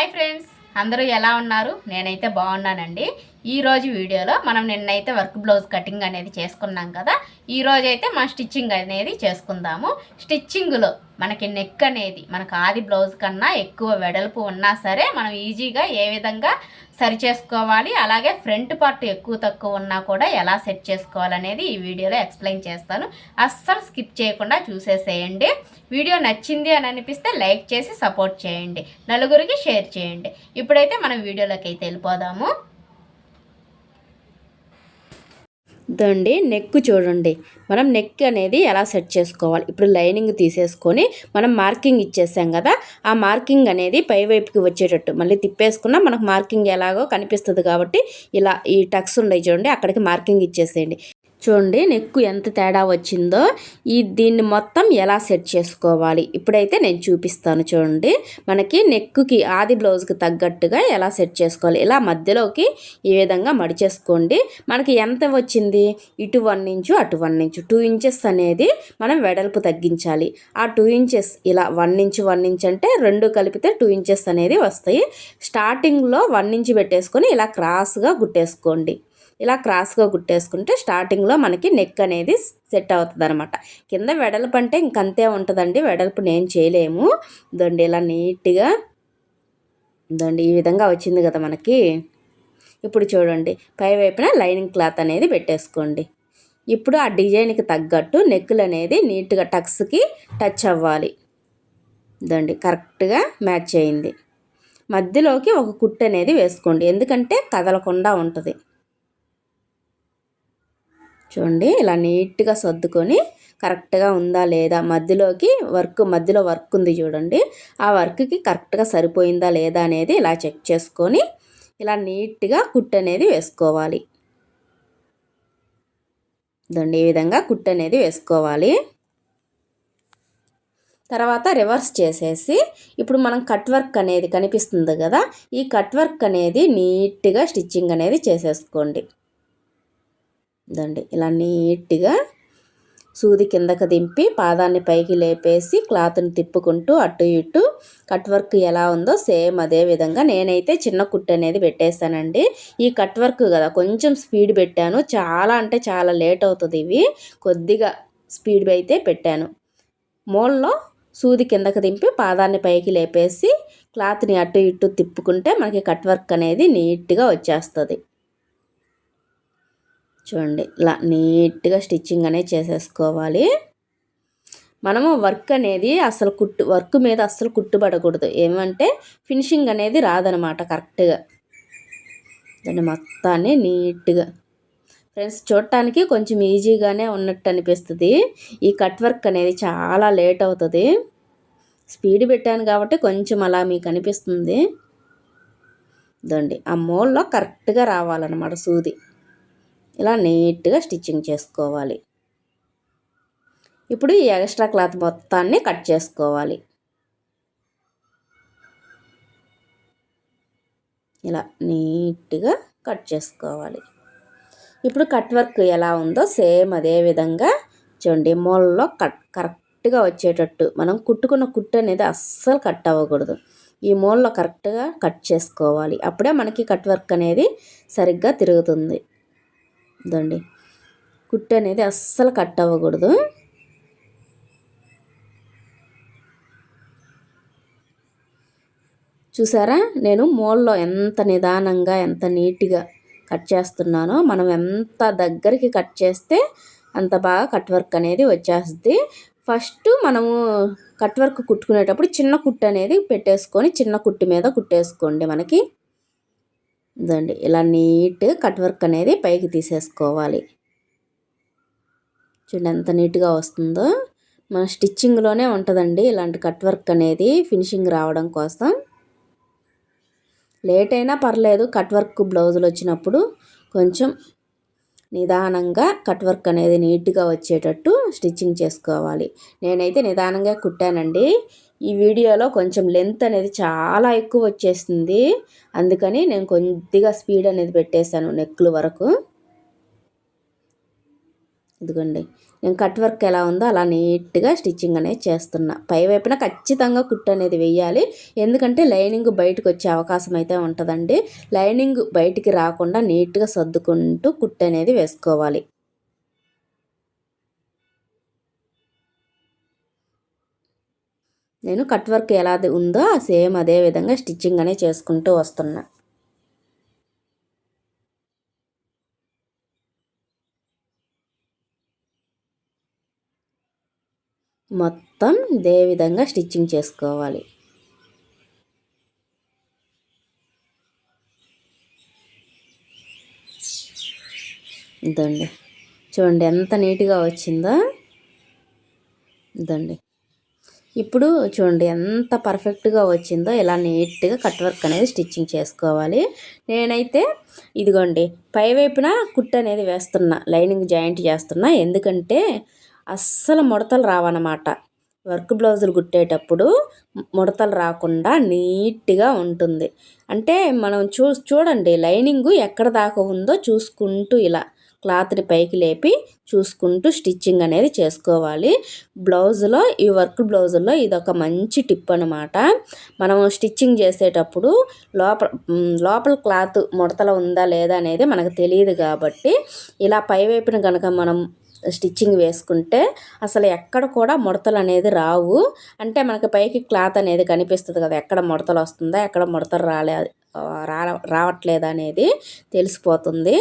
Hi friends అందరూ ఎలా ఉన్నారు? నేనైతే బాగున్నానండి. ఈ రోజు వీడియోలో మనం నిన్నైతే వర్క్ బ్లౌజ్ కటింగ్ అనేది చేసుకున్నాం కదా. ఈరోజు అయితే మనం స్టిచ్చింగ్ అనేది చేసుకుందాము. స్టిచ్చింగ్లో మనకి నెక్ అనేది మనకు ఆది బ్లౌజ్ కన్నా ఎక్కువ వెడల్పు ఉన్నా సరే మనం ఈజీగా ఏ విధంగా సరి చేసుకోవాలి అలాగే ఫ్రంట్ పార్ట్ ఎక్కువ తక్కువ ఉన్నా కూడా ఎలా సెట్ చేసుకోవాలనేది ఈ వీడియోలో ఎక్స్ప్లెయిన్ చేస్తాను. అస్సలు స్కిప్ చేయకుండా చూసేసేయండి. వీడియో నచ్చింది అని అనిపిస్తే లైక్ చేసి సపోర్ట్ చేయండి. నలుగురికి షేర్ చేయండి. ఇప్పుడైతే మనం వీడియోలోకి అయితే వెళ్ళిపోదాము. దండి నెక్ చూడండి. మనం నెక్ అనేది ఎలా సెట్ చేసుకోవాలి? ఇప్పుడు లైనింగ్ తీసేసుకొని మనం మార్కింగ్ ఇచ్చేసాం కదా ఆ మార్కింగ్ అనేది పై వైపుకి వచ్చేటట్టు. మళ్ళీ తిప్పేసుకున్నా మనకు మార్కింగ్ ఎలాగో కనిపిస్తుంది కాబట్టి ఇలా ఈ టక్స్ ఉన్నాయి చూడండి అక్కడికి మార్కింగ్ ఇచ్చేసేయండి. చూడండి నెక్కు ఎంత తేడా వచ్చిందో. ఈ దీన్ని మొత్తం ఎలా సెట్ చేసుకోవాలి? ఇప్పుడైతే నేను చూపిస్తాను చూడండి. మనకి నెక్కుకి ఆది బ్లౌజ్కి తగ్గట్టుగా ఎలా సెట్ చేసుకోవాలి? ఇలా మధ్యలోకి ఈ విధంగా మడిచేసుకోండి. మనకి ఎంత వచ్చింది? ఇటు వన్ ఇంచు అటు వన్ ఇంచు. టూ ఇంచెస్ అనేది మనం వెడల్పు తగ్గించాలి. ఆ టూ ఇంచెస్ ఇలా వన్ ఇంచు వన్ ఇంచ్ అంటే రెండు కలిపితే టూ ఇంచెస్ అనేది వస్తాయి. స్టార్టింగ్లో వన్ ఇంచు పెట్టేసుకొని ఇలా క్రాస్గా గుట్టేసుకోండి. ఇలా క్రాస్గా కుట్టేసుకుంటే స్టార్టింగ్లో మనకి నెక్ అనేది సెట్ అవుతుంది అనమాట కింద వెడల్పు అంటే ఇంకంతే ఉంటుందండి. వెడల్పు నేను చేయలేము. దండి ఇలా నీట్గా దండి ఈ విధంగా వచ్చింది కదా మనకి. ఇప్పుడు చూడండి పై వైపున లైనింగ్ క్లాత్ అనేది పెట్టేసుకోండి. ఇప్పుడు ఆ డిజైన్కి తగ్గట్టు నెక్కులు అనేది నీట్గా టక్స్కి టచ్ అవ్వాలి. దండి కరెక్ట్గా మ్యాచ్ అయింది. మధ్యలోకి ఒక కుట్టు అనేది వేసుకోండి. ఎందుకంటే కదలకుండా ఉంటుంది. చూడండి ఇలా నీట్గా సర్దుకొని కరెక్ట్గా ఉందా లేదా? మధ్యలోకి వర్క్ మధ్యలో వర్క్ ఉంది చూడండి. ఆ వర్క్కి కరెక్ట్గా సరిపోయిందా లేదా అనేది ఇలా చెక్ చేసుకొని ఇలా నీట్గా కుట్ అనేది వేసుకోవాలి. దండి ఈ విధంగా కుట్ అనేది వేసుకోవాలి. తర్వాత రివర్స్ చేసేసి ఇప్పుడు మనం కట్ వర్క్ అనేది కనిపిస్తుంది కదా ఈ కట్ వర్క్ అనేది నీట్గా స్టిచ్చింగ్ అనేది చేసేసుకోండి. దండి ఇలా నీట్గా సూది కిందకి దింపి పాదాన్ని పైకి లేపేసి క్లాత్ని తిప్పుకుంటూ అటు ఇటు కట్ వర్క్ ఎలా ఉందో సేమ్ అదే విధంగా నేనైతే చిన్న కుట్టు అనేది పెట్టేశానండి ఈ కట్ వర్క్ కదా కొంచెం స్పీడ్ పెట్టాను. చాలా అంటే చాలా లేట్ అవుతుంది ఇవి. కొద్దిగా స్పీడ్ అయితే పెట్టాను. మూలలో సూది కిందకు దింపి పాదాన్ని పైకి లేపేసి క్లాత్ని అటు ఇటు తిప్పుకుంటే మనకి కట్ వర్క్ అనేది నీట్గా వచ్చేస్తుంది. చూడండి ఇలా నీట్గా స్టిచ్చింగ్ అనేది చేసేసుకోవాలి. మనము వర్క్ అనేది అసలు కుట్టు వర్క్ మీద అస్సలు కుట్టుబడకూడదు. ఏమంటే ఫినిషింగ్ అనేది రాదనమాట కరెక్ట్గా. దాన్ని మొత్తాన్ని నీట్గా. ఫ్రెండ్స్ చూడటానికి కొంచెం ఈజీగానే ఉన్నట్టు అనిపిస్తుంది. ఈ కట్ వర్క్ అనేది చాలా లేట్ అవుతుంది. స్పీడ్ పెట్టాను కాబట్టి కొంచెం అలా మీకు అనిపిస్తుంది. దండి ఆ మోల్లో కరెక్ట్గా రావాలన్నమాట సూది. ఇలా నీట్గా స్టిచ్చింగ్ చేసుకోవాలి. ఇప్పుడు ఈ ఎక్స్ట్రా క్లాత్ మొత్తాన్ని కట్ చేసుకోవాలి. ఇలా నీట్గా కట్ చేసుకోవాలి. ఇప్పుడు కట్ వర్క్ ఎలా ఉందో సేమ్ అదే విధంగా చూడండి మూలలో కట్ కరెక్ట్గా వచ్చేటట్టు మనం కుట్టుకున్న కుట్టు అనేది అస్సలు కట్ అవ్వకూడదు. ఈ మూలలో కరెక్ట్గా కట్ చేసుకోవాలి. అప్పుడే మనకి కట్ వర్క్ అనేది సరిగ్గా తిరుగుతుంది. దండి కుట్టు అనేది అస్సలు కట్ అవ్వకూడదు. చూసారా? నేను మూలలో ఎంత నిదానంగా ఎంత నీట్గా కట్ చేస్తున్నానో మనం ఎంత దగ్గరికి కట్ చేస్తే అంత బాగా కట్ వర్క్ అనేది వచ్చేస్తుంది. ఫస్ట్ మనము కట్ వర్క్ కుట్టుకునేటప్పుడు చిన్న కుట్టు అనేది పెట్టేసుకొని చిన్న కుట్టు మీద కుట్టేసుకోండి మనకి. ఇదండి. ఇలా నీట్ కట్ వర్క్ అనేది పైకి తీసేసుకోవాలి. చూడండి ఎంత నీట్గా వస్తుందో. మన స్టిచ్చింగ్లోనే ఉంటుందండి ఇలాంటి కట్ వర్క్ అనేది ఫినిషింగ్ రావడం కోసం. లేట్ అయినా పర్లేదు కట్ వర్క్ బ్లౌజులు వచ్చినప్పుడు కొంచెం నిదానంగా కట్ వర్క్ అనేది నీట్గా వచ్చేటట్టు స్టిచ్చింగ్ చేసుకోవాలి. నేనైతే నిదానంగా కుట్టానండి. ఈ వీడియోలో కొంచెం లెంత్ అనేది చాలా ఎక్కువ వచ్చేసింది అందుకని నేను కొద్దిగా స్పీడ్ అనేది పెట్టేశాను నెక్లు వరకు. ఇదిగోండి నేను కట్ వర్క్ ఎలా ఉందో అలా నీట్గా స్టిచ్చింగ్ అనేది చేస్తున్నా. పై వైపున ఖచ్చితంగా కుట్టు అనేది వేయాలి. ఎందుకంటే లైనింగ్ బయటకు వచ్చే అవకాశం అయితే ఉంటుందండి. లైనింగ్ బయటికి రాకుండా నీట్గా సర్దుకుంటూ కుట్టు అనేది వేసుకోవాలి. నేను కట్ వర్క్ ఎలా ఉందో సేమ్ అదే విధంగా స్టిచ్చింగ్ అనే చేసుకుంటూ వస్తున్నా. మొత్తం ఇదే విధంగా స్టిచ్చింగ్ చేసుకోవాలి. ఇదండి. చూడండి ఎంత నీట్గా వచ్చిందో. ఇదండి. ఇప్పుడు చూడండి ఎంత పర్ఫెక్ట్గా వచ్చిందో ఇలా నీట్గా కట్ వర్క్ అనేది స్టిచ్చింగ్ చేసుకోవాలి. నేనైతే ఇదిగోండి పైవైపున కుట్ అనేది వేస్తున్నా లైనింగ్ జాయింట్ చేస్తున్నా. ఎందుకంటే అస్సలు ముడతలు రావన్నమాట. వర్క్ బ్లౌజులు కుట్టేటప్పుడు ముడతలు రాకుండా నీట్గా ఉంటుంది. అంటే మనం చూ చూడండి లైనింగ్ ఎక్కడ దాకా ఉందో చూసుకుంటూ ఇలా. క్లాత్ని పైకి లేపి చూసుకుంటూ స్టిచ్చింగ్ అనేది చేసుకోవాలి. బ్లౌజ్లో ఈ వర్క్ బ్లౌజుల్లో ఇది ఒక మంచి టిప్ అనమాట మనం స్టిచ్చింగ్ చేసేటప్పుడు లోపల లోపల క్లాత్ ముడతల ఉందా లేదా అనేది మనకు తెలియదు కాబట్టి ఇలా పై వైపున కనుక మనం స్టిచ్చింగ్ వేసుకుంటే అసలు ఎక్కడ కూడా ముడతలు అనేది రావు. అంటే మనకి పైకి క్లాత్ అనేది కనిపిస్తుంది కదా ఎక్కడ ముడతలు వస్తుందా ఎక్కడ ముడతలు రాలే రా రావట్లేదు అనేది తెలిసిపోతుంది.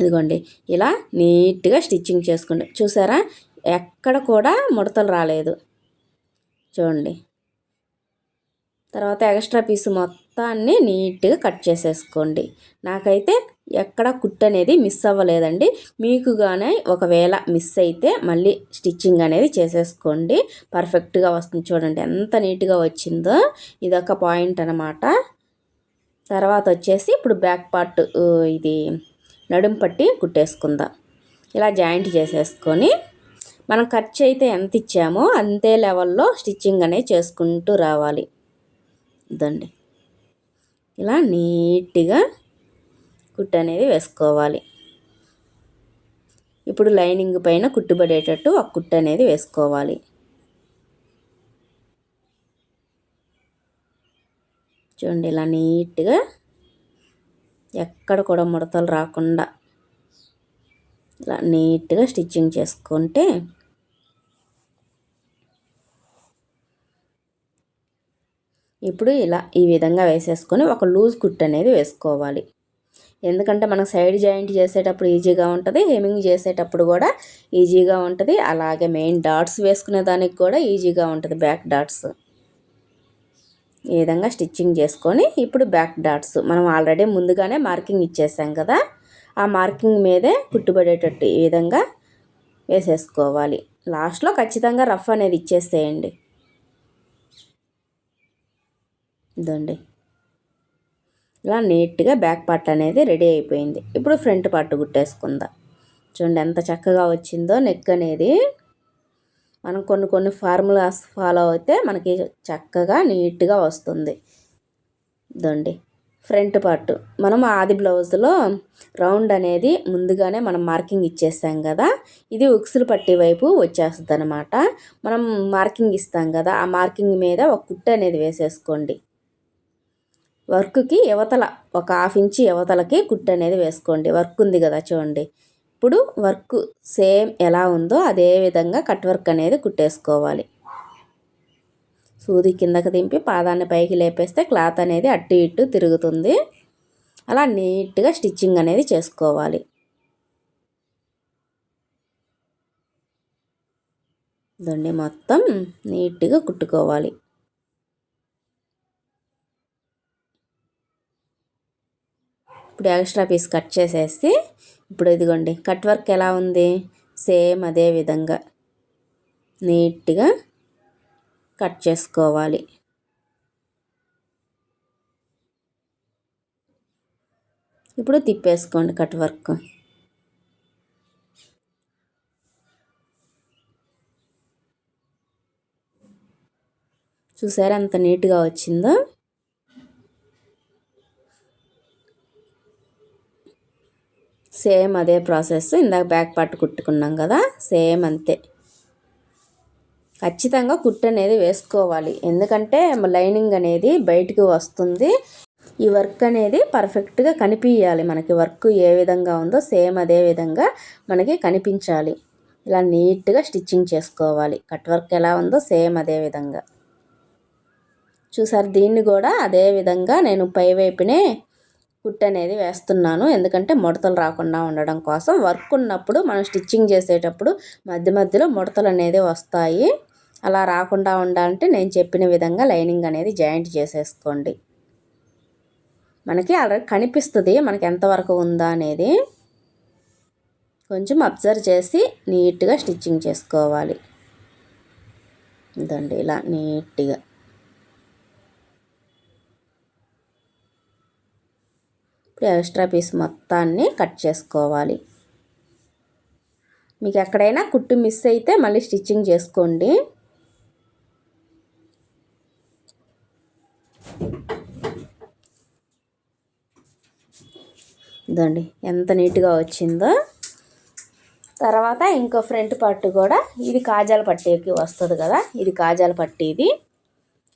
ఇదిగోండి ఇలా నీట్గా స్టిచ్చింగ్ చేసుకోండి చూసారా? ఎక్కడ కూడా ముడతలు రాలేదు. చూడండి. తర్వాత ఎక్స్ట్రా పీస్ మొత్తాన్ని నీట్గా కట్ చేసేసుకోండి. నాకైతే ఎక్కడ కుట్ అనేది మిస్ అవ్వలేదండి. మీకు కానీ ఒకవేళ మిస్ అయితే మళ్ళీ స్టిచ్చింగ్ అనేది చేసేసుకోండి. పర్ఫెక్ట్గా వస్తుంది చూడండి ఎంత నీట్గా వచ్చిందో. ఇదొక పాయింట్ అనమాట తర్వాత వచ్చేసి ఇప్పుడు బ్యాక్ పార్ట్ ఇది నడుం పట్టి కుట్టేసుకుందాం. ఇలా జాయింట్ చేసేసుకొని మనం ఖర్చు అయితే ఎంత ఇచ్చామో అంతే లెవెల్లో స్టిచ్చింగ్ అనేది చేసుకుంటూ రావాలి. ఇదండి. ఇలా నీట్గా కుట్టు అనేది వేసుకోవాలి. ఇప్పుడు లైనింగ్ పైన కుట్టుబడేటట్టు ఒక కుట్టు అనేది వేసుకోవాలి. చూడండి ఇలా నీట్గా ఎక్కడ కూడా ముడతలు రాకుండా ఇలా నీట్గా స్టిచ్చింగ్ చేసుకుంటే ఇప్పుడు ఇలా ఈ విధంగా వేసేసుకొని ఒక లూజ్ కుట్ అనేది వేసుకోవాలి. ఎందుకంటే మనం సైడ్ జాయింట్ చేసేటప్పుడు ఈజీగా ఉంటుంది హెమింగ్ చేసేటప్పుడు కూడా ఈజీగా ఉంటుంది. అలాగే మెయిన్ డాట్స్ వేసుకునే దానికి కూడా ఈజీగా ఉంటుంది బ్యాక్ డాట్స్. ఈ విధంగా స్టిచ్చింగ్ చేసుకొని ఇప్పుడు బ్యాక్ డాట్స్ మనం ఆల్రెడీ ముందుగానే మార్కింగ్ ఇచ్చేసాం కదా ఆ మార్కింగ్ మీదే కుట్టుబడేటట్టు ఈ విధంగా వేసేసుకోవాలి. లాస్ట్లో ఖచ్చితంగా రఫ్ అనేది ఇచ్చేసేయండి. ఇదండి. ఇలా నీట్గా బ్యాక్ పార్ట్ అనేది రెడీ అయిపోయింది. ఇప్పుడు ఫ్రంట్ పార్ట్ కుట్టేసుకుందాం. చూడండి ఎంత చక్కగా వచ్చిందో నెక్ అనేది మనం కొన్ని కొన్ని ఫార్ములాస్ ఫాలో అయితే మనకి చక్కగా నీట్గా వస్తుంది. ఇదండి. Front part. మనం ఆది బ్లౌజ్లో రౌండ్ అనేది ముందుగానే మనం మార్కింగ్ ఇచ్చేస్తాం కదా. ఇది ఉక్సులు పట్టి వైపు వచ్చేస్తుంది అనమాట మనం మార్కింగ్ ఇస్తాం కదా. ఆ మార్కింగ్ మీద ఒక కుట్టు అనేది వేసేసుకోండి. వర్క్కి యువతల ఒక హాఫ్ ఇంచి యువతలకి కుట్టు అనేది వేసుకోండి. వర్క్ ఉంది కదా చూడండి. ఇప్పుడు వర్క్ సేమ్ ఎలా ఉందో అదే విధంగా కట్ వర్క్ అనేది కుట్టేసుకోవాలి. సూది కిందకి దింపి పాదాన్ని పైకి లేపేస్తే క్లాత్ అనేది అటు ఇటు తిరుగుతుంది. అలా నీట్గా స్టిచ్చింగ్ అనేది చేసుకోవాలి. దండి మొత్తం నీట్గా కుట్టుకోవాలి. ఇప్పుడు ఎక్స్ట్రా పీస్ కట్ చేసేసి ఇప్పుడు ఇదిగోండి కట్ వర్క్ ఎలా ఉంది? సేమ్ అదే విధంగా నీట్గా కట్ చేసుకోవాలి. ఇప్పుడు తిప్పేసుకోండి కట్ వర్క్. చూసారా ఎంత నీట్గా వచ్చిందో? సేమ్ అదే ప్రాసెస్. ఇందాక బ్యాక్ పార్ట్ కుట్టుకున్నాం కదా సేమ్ అంతే. ఖచ్చితంగా కుట్టు అనేది వేసుకోవాలి. ఎందుకంటే లైనింగ్ అనేది బయటికి వస్తుంది. ఈ వర్క్ అనేది పర్ఫెక్ట్గా కనిపించాలి మనకి వర్క్ ఏ విధంగా ఉందో సేమ్ అదే విధంగా మనకి కనిపించాలి. ఇలా నీట్గా స్టిచ్చింగ్ చేసుకోవాలి. కట్ వర్క్ ఎలా ఉందో సేమ్ అదే విధంగా. చూసారు దీన్ని కూడా అదే విధంగా నేను పై వైపునే కుట్టు అనేది వేస్తున్నాను. ఎందుకంటే ముడతలు రాకుండా ఉండడం కోసం వర్క్ ఉన్నప్పుడు మనం స్టిచ్చింగ్ చేసేటప్పుడు మధ్య మధ్యలో ముడతలు అనేది వస్తాయి. అలా రాకుండా ఉండాలంటే నేను చెప్పిన విధంగా లైనింగ్ అనేది జాయింట్ చేసేసుకోండి. మనకి ఆల్రెడీ కనిపిస్తుంది మనకి ఎంతవరకు ఉందా అనేది. కొంచెం అబ్జర్వ్ చేసి నీట్గా స్టిచ్చింగ్ చేసుకోవాలి. ఇదండి ఇలా నీట్గా. ఇప్పుడు ఎక్స్ట్రా పీస్ మొత్తాన్ని కట్ చేసుకోవాలి. మీకు ఎక్కడైనా కుట్టు మిస్ అయితే మళ్ళీ స్టిచ్చింగ్ చేసుకోండి. ఇదండి ఎంత నీట్గా వచ్చిందో. తర్వాత ఇంకో ఫ్రంట్ పట్టు కూడా ఇది కాజాల పట్టీకి వస్తుంది కదా ఇది కాజాల పట్టీ ఇది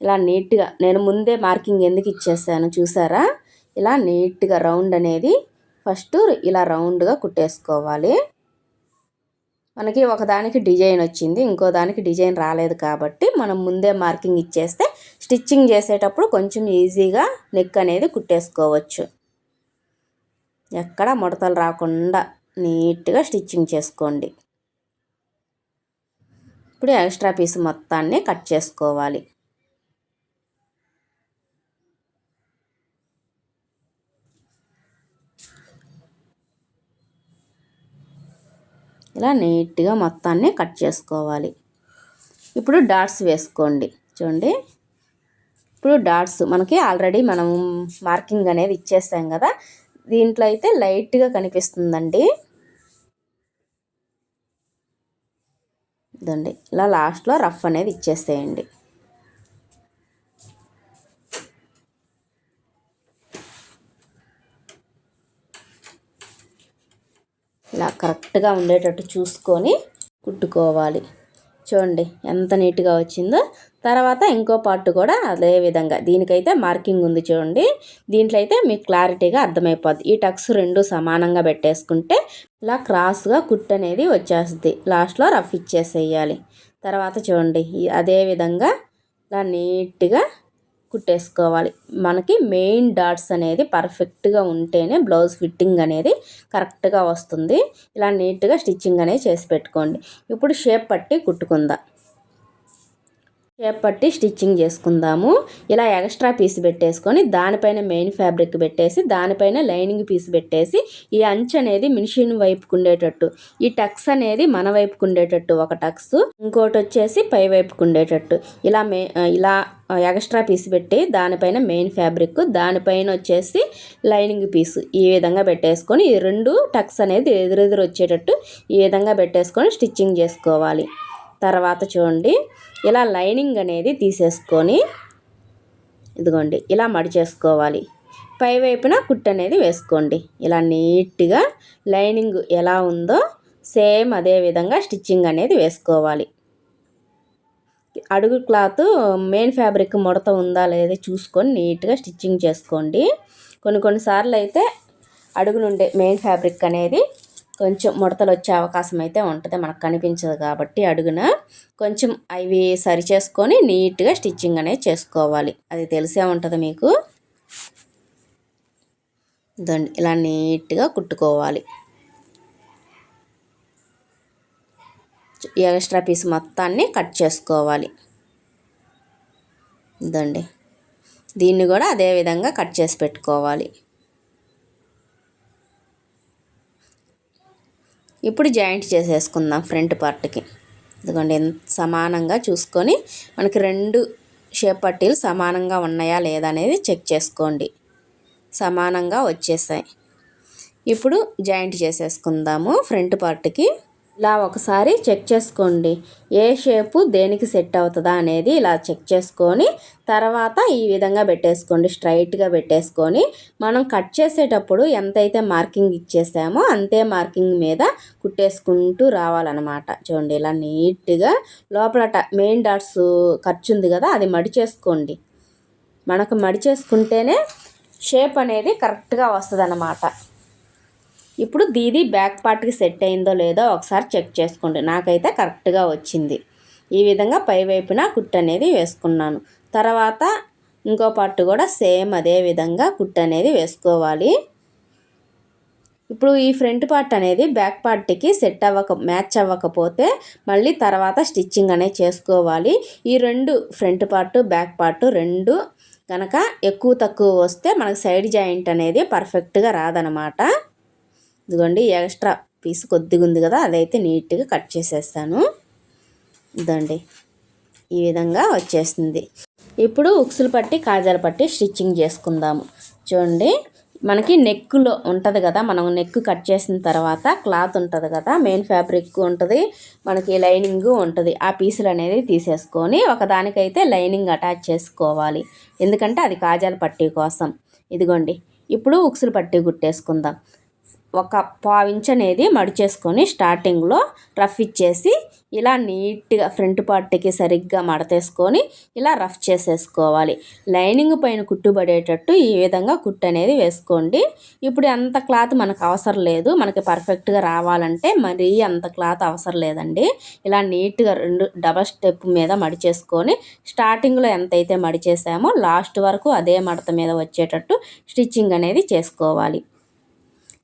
ఇలా నీట్గా నేను ముందే మార్కింగ్ ఎందుకు ఇచ్చేసాను చూసారా? ఇలా నీట్గా రౌండ్ అనేది ఫస్ట్ ఇలా రౌండ్గా కుట్టేసుకోవాలి. మనకి ఒకదానికి డిజైన్ వచ్చింది ఇంకో దానికి డిజైన్ రాలేదు కాబట్టి మనం ముందే మార్కింగ్ ఇచ్చేస్తే స్టిచ్చింగ్ చేసేటప్పుడు కొంచెం ఈజీగా నెక్ అనేది కుట్టేసుకోవచ్చు. ఎక్కడ ముడతలు రాకుండా నీట్గా స్టిచ్చింగ్ చేసుకోండి. ఇప్పుడు ఎక్స్ట్రా పీస్ మొత్తాన్ని కట్ చేసుకోవాలి. ఇలా నీట్గా మొత్తాన్ని కట్ చేసుకోవాలి. ఇప్పుడు డాట్స్ వేసుకోండి. చూడండి. ఇప్పుడు డాట్స్ మనకి ఆల్రెడీ మనం మార్కింగ్ అనేది ఇచ్చేస్తాం కదా. దీంట్లో అయితే లైట్గా కనిపిస్తుందండి. ఇదండి. ఇలా లాస్ట్లో రఫ్ అనేది ఇచ్చేసేయండి. ఇలా కరెక్ట్గా ఉండేటట్టు చూసుకొని కుట్టుకోవాలి. చూడండి ఎంత నీట్గా వచ్చిందో. తర్వాత ఇంకో పార్ట్ కూడా అదే విధంగా. దీనికైతే మార్కింగ్ ఉంది చూడండి. దీంట్లో అయితే మీకు క్లారిటీగా అర్థమైపోద్ది. ఈ టక్స్ రెండు సమానంగా పెట్టేసుకుంటే ఇలా క్రాస్గా కుట్ అనేది వచ్చేస్తుంది. లాస్ట్లో రఫ్ ఇచ్చేసేయాలి. తర్వాత చూడండి అదే విధంగా ఇలా నీట్గా కుట్టేసుకోవాలి. మనకి మెయిన్ డాట్స్ అనేది పర్ఫెక్ట్గా ఉంటేనే బ్లౌజ్ ఫిట్టింగ్ అనేది కరెక్ట్గా వస్తుంది. ఇలా నీట్గా స్టిచ్చింగ్ అనేది చేసి పెట్టుకోండి. ఇప్పుడు షేప్ పట్టి కుట్టుకుందాం. షేప్ పట్టి స్టిచ్చింగ్ చేసుకుందాము. ఇలా ఎక్స్ట్రా పీస్ పెట్టేసుకొని దానిపైన మెయిన్ ఫ్యాబ్రిక్ పెట్టేసి దానిపైన లైనింగ్ పీస్ పెట్టేసి ఈ అంచు అనేది మిషన్ వైపుకు ఉండేటట్టు ఈ టక్స్ అనేది మన వైపుకు ఉండేటట్టు ఒక టక్స్ ఇంకోటి వచ్చేసి పై వైపుకు ఉండేటట్టు. ఇలా మే ఇలా ఎక్స్ట్రా పీస్ పెట్టి దానిపైన మెయిన్ ఫ్యాబ్రిక్ దానిపైన వచ్చేసి లైనింగ్ పీస్ ఈ విధంగా పెట్టేసుకొని ఈ రెండు టక్స్ అనేది ఎదురెదురు వచ్చేటట్టు ఈ విధంగా పెట్టేసుకొని స్టిచ్చింగ్ చేసుకోవాలి. తర్వాత చూడండి. ఇలా లైనింగ్ అనేది తీసేసుకొని ఇదిగోండి ఇలా మడిచేసుకోవాలి పై వైపున కుట్టు అనేది వేసుకోండి. ఇలా నీట్గా లైనింగ్ ఎలా ఉందో సేమ్ అదే విధంగా స్టిచ్చింగ్ అనేది వేసుకోవాలి. అడుగు క్లాత్ మెయిన్ ఫ్యాబ్రిక్ ముడత ఉందా లేదా చూసుకొని నీట్గా స్టిచ్చింగ్ చేసుకోండి. కొన్ని కొన్నిసార్లు అయితే అడుగునుండే మెయిన్ ఫ్యాబ్రిక్ అనేది కొంచెం ముడతలు వచ్చే అవకాశం అయితే ఉంటుంది. మనకు కనిపించదు కాబట్టి అడుగున కొంచెం అవి సరి చేసుకొని నీట్గా స్టిచ్చింగ్ అనేది చేసుకోవాలి. అది తెలిసే ఉంటుంది మీకు. దండి ఇలా నీట్గా కుట్టుకోవాలి. ఎక్స్ట్రా పీస్ మొత్తాన్ని కట్ చేసుకోవాలి. దండి దీన్ని కూడా అదే విధంగా కట్ చేసి పెట్టుకోవాలి. ఇప్పుడు జాయింట్ చేసేసుకుందాం ఫ్రంట్ పార్ట్కి. ఇదిగోండి సమానంగా చూసుకొని మనకి రెండు షేప్ పట్టీలు సమానంగా ఉన్నాయా లేదా అనేది చెక్ చేసుకోండి. సమానంగా వచ్చేసాయి. ఇప్పుడు జాయింట్ చేసేసుకుందాము ఫ్రంట్ పార్ట్కి. ఇలా ఒకసారి చెక్ చేసుకోండి. ఏ షేపు దేనికి సెట్ అవుతుందా అనేది ఇలా చెక్ చేసుకొని తర్వాత ఈ విధంగా పెట్టేసుకోండి. స్ట్రైట్గా పెట్టేసుకొని మనం కట్ చేసేటప్పుడు ఎంతైతే మార్కింగ్ ఇచ్చేసామో అంతే మార్కింగ్ మీద కుట్టేసుకుంటూ రావాలన్నమాట. చూడండి ఇలా నీట్గా లోపల మెయిన్ డాట్స్ ఖర్చు ఉంది కదా అది మడిచేసుకోండి మనకు మడిచేసుకుంటేనే షేప్ అనేది కరెక్ట్గా వస్తుంది అన్నమాట ఇప్పుడు దీది బ్యాక్ పార్ట్కి సెట్ అయిందో లేదో ఒకసారి చెక్ చేసుకోండి నాకైతే కరెక్ట్గా వచ్చింది. ఈ విధంగా పై కుట్ అనేది వేసుకున్నాను. తర్వాత ఇంకో పార్ట్ కూడా సేమ్ అదే విధంగా కుట్ అనేది వేసుకోవాలి. ఇప్పుడు ఈ ఫ్రంట్ పార్ట్ అనేది బ్యాక్ పార్ట్కి సెట్ అవ్వక మ్యాచ్ అవ్వకపోతే మళ్ళీ తర్వాత స్టిచ్చింగ్ అనేది చేసుకోవాలి. ఈ రెండు ఫ్రంట్ పార్ట్ బ్యాక్ పార్ట్ రెండు కనుక ఎక్కువ తక్కువ వస్తే మనకు సైడ్ జాయింట్ అనేది పర్ఫెక్ట్గా రాదనమాట. ఇదిగోండి ఎక్స్ట్రా పీస్ కొద్దిగా ఉంది కదా అదైతే నీట్గా కట్ చేసేస్తాను. ఇదండి ఈ విధంగా వచ్చేసింది. ఇప్పుడు ఉక్సులు పట్టి కాజాలు పట్టి స్టిచ్చింగ్ చేసుకుందాము. చూడండి మనకి నెక్కులో ఉంటుంది కదా మనం నెక్ కట్ చేసిన తర్వాత క్లాత్ ఉంటుంది కదా మెయిన్ ఫ్యాబ్రిక్ ఉంటుంది మనకి లైనింగ్ ఉంటుంది. ఆ పీసులు అనేది తీసేసుకొని ఒకదానికైతే లైనింగ్ అటాచ్ చేసుకోవాలి. ఎందుకంటే అది కాజాల పట్టీ కోసం. ఇదిగోండి ఇప్పుడు ఉక్సులు పట్టి కుట్టేసుకుందాం ఒక పావించ్ అనేది మడిచేసుకొని స్టార్టింగ్లో రఫ్ ఇచ్చేసి ఇలా నీట్గా ఫ్రంట్ పార్ట్కి సరిగ్గా మడతేసుకొని ఇలా రఫ్ చేసేసుకోవాలి. లైనింగ్ పైన కుట్టుబడేటట్టు ఈ విధంగా కుట్టు అనేది వేసుకోండి. ఇప్పుడు అంత క్లాత్ మనకు అవసరం లేదు. మనకి పర్ఫెక్ట్గా రావాలంటే మరీ అంత క్లాత్ అవసరం లేదండి. ఇలా నీట్గా రెండు డబల్ స్టెప్ మీద మడిచేసుకొని స్టార్టింగ్లో ఎంతైతే మడిచేసామో లాస్ట్ వరకు అదే మడత మీద వచ్చేటట్టు స్టిచ్చింగ్ అనేది చేసుకోవాలి.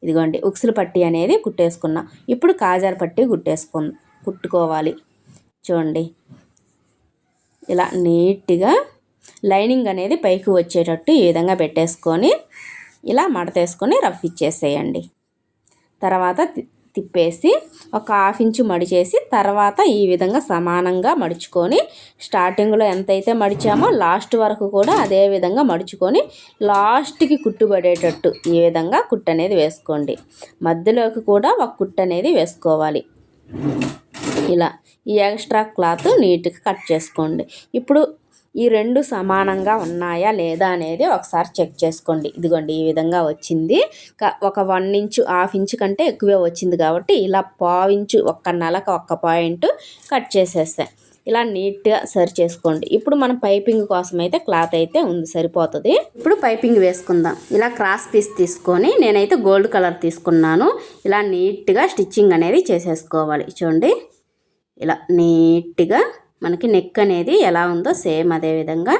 ఇదిగోండి ఉక్సులు పట్టి అనేది కుట్టేసుకున్నాం. ఇప్పుడు కాజాల పట్టి కుట్టేసుకు కుట్టుకోవాలి. చూడండి. ఇలా నీట్గా లైనింగ్ అనేది పైకి వచ్చేటట్టు ఈ విధంగా పెట్టేసుకొని ఇలా మడతేసుకొని రఫ్ ఇచ్చేసేయండి. తర్వాత తిప్పేసి ఒక హాఫ్ ఇంచు మడిచేసి తర్వాత ఈ విధంగా సమానంగా మడుచుకొని స్టార్టింగ్లో ఎంతైతే మడిచామో లాస్ట్ వరకు కూడా అదే విధంగా మడుచుకొని లాస్ట్కి కుట్టుబడేటట్టు ఈ విధంగా కుట్టు అనేది వేసుకోండి. మధ్యలోకి కూడా ఒక కుట్టు అనేది వేసుకోవాలి. ఇలా ఈ ఎక్స్ట్రా క్లాత్ నీట్గా కట్ చేసుకోండి. ఇప్పుడు ఈ రెండు సమానంగా ఉన్నాయా లేదా అనేది ఒకసారి చెక్ చేసుకోండి. ఇదిగోండి ఈ విధంగా వచ్చింది. ఒక వన్ ఇంచు హాఫ్ ఇంచు కంటే ఎక్కువే వచ్చింది కాబట్టి ఇలా పావించు ఒక్క నెలకు ఒక్క పాయింట్ కట్ చేసేస్తాను ఇలా నీట్గా సరి చేసుకోండి. ఇప్పుడు మనం పైపింగ్ కోసం అయితే క్లాత్ అయితే ఉంది సరిపోతుంది. ఇప్పుడు పైపింగ్ వేసుకుందాం. ఇలా క్రాస్ పీస్ తీసుకొని నేనైతే గోల్డ్ కలర్ తీసుకున్నాను. ఇలా నీట్గా స్టిచ్చింగ్ అనేది చేసేసుకోవాలి. చూడండి ఇలా నీట్గా మనకి నెక్ అనేది ఎలా ఉందో సేమ్ అదే విధంగా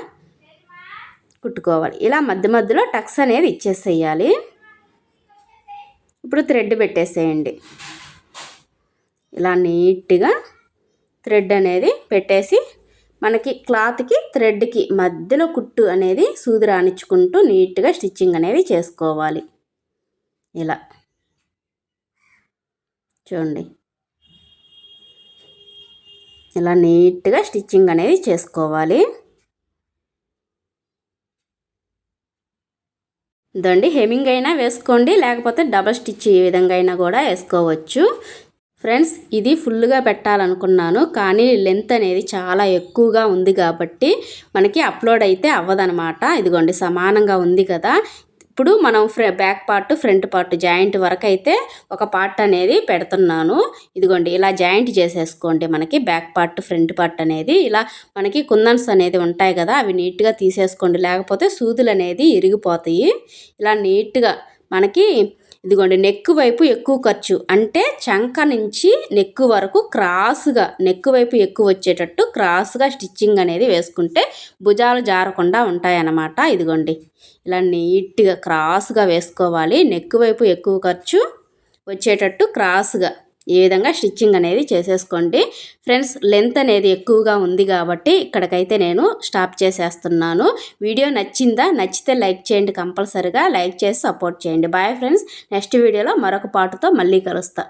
కుట్టుకోవాలి. ఇలా మధ్య మధ్యలో టక్స్ అనేది ఇచ్చేసేయాలి. ఇప్పుడు థ్రెడ్ పెట్టేసేయండి. ఇలా నీట్గా థ్రెడ్ అనేది పెట్టేసి మనకి క్లాత్కి థ్రెడ్కి మధ్యలో కుట్టు అనేది సూది రాణించుకుంటూ నీట్గా స్టిచ్చింగ్ అనేది చేసుకోవాలి. ఇలా. చూడండి. ఇలా నీట్గా స్టిచ్చింగ్ అనేది చేసుకోవాలి. ఇదండి హెమింగ్ అయినా వేసుకోండి లేకపోతే డబల్ స్టిచ్ ఈ విధంగా అయినా కూడా వేసుకోవచ్చు. ఫ్రెండ్స్ ఇది ఫుల్గా పెట్టాలనుకున్నాను కానీ లెంత్ అనేది చాలా ఎక్కువగా ఉంది కాబట్టి మనకి అప్లోడ్ అయితే అవ్వదనమాట. ఇదిగోండి సమానంగా ఉంది కదా. ఇప్పుడు మనం ఫ్ర back part front part joint వరకు అయితే ఒక పార్ట్ అనేది పెడుతున్నాను. ఇదిగోండి ఇలా జాయింట్ చేసేసుకోండి మనకి. బ్యాక్ పార్ట్ ఫ్రంట్ పార్ట్ అనేది ఇలా మనకి కుందన్స్ అనేది ఉంటాయి కదా అవి నీట్గా తీసేసుకోండి. లేకపోతే సూదులు అనేది ఇరిగిపోతాయి. ఇలా నీట్గా మనకి ఇదిగోండి నెక్ వైపు ఎక్కువ ఖర్చు. అంటే చంక నుంచి నెక్ వరకు క్రాస్గా నెక్ వైపు ఎక్కువ వచ్చేటట్టు క్రాస్గా స్టిచ్చింగ్ అనేది వేసుకుంటే భుజాలు జారకుండా ఉంటాయన్నమాట. ఇదిగోండి ఇలా నీట్గా క్రాస్గా వేసుకోవాలి. నెక్ వైపు ఎక్కువ ఖర్చు వచ్చేటట్టు క్రాస్గా. ఈ విధంగా స్టిచ్చింగ్ అనేది చేసేసుకోండి. ఫ్రెండ్స్ లెంత్ అనేది ఎక్కువగా ఉంది కాబట్టి ఇక్కడికైతే నేను స్టాప్ చేసేస్తున్నాను. వీడియో నచ్చిందా? నచ్చితే లైక్ చేయండి కంపల్సరిగా. లైక్ చేసి సపోర్ట్ చేయండి. బాయ్ ఫ్రెండ్స్ నెక్స్ట్ వీడియోలో మరొక పాటతో మళ్ళీ కలుస్తా.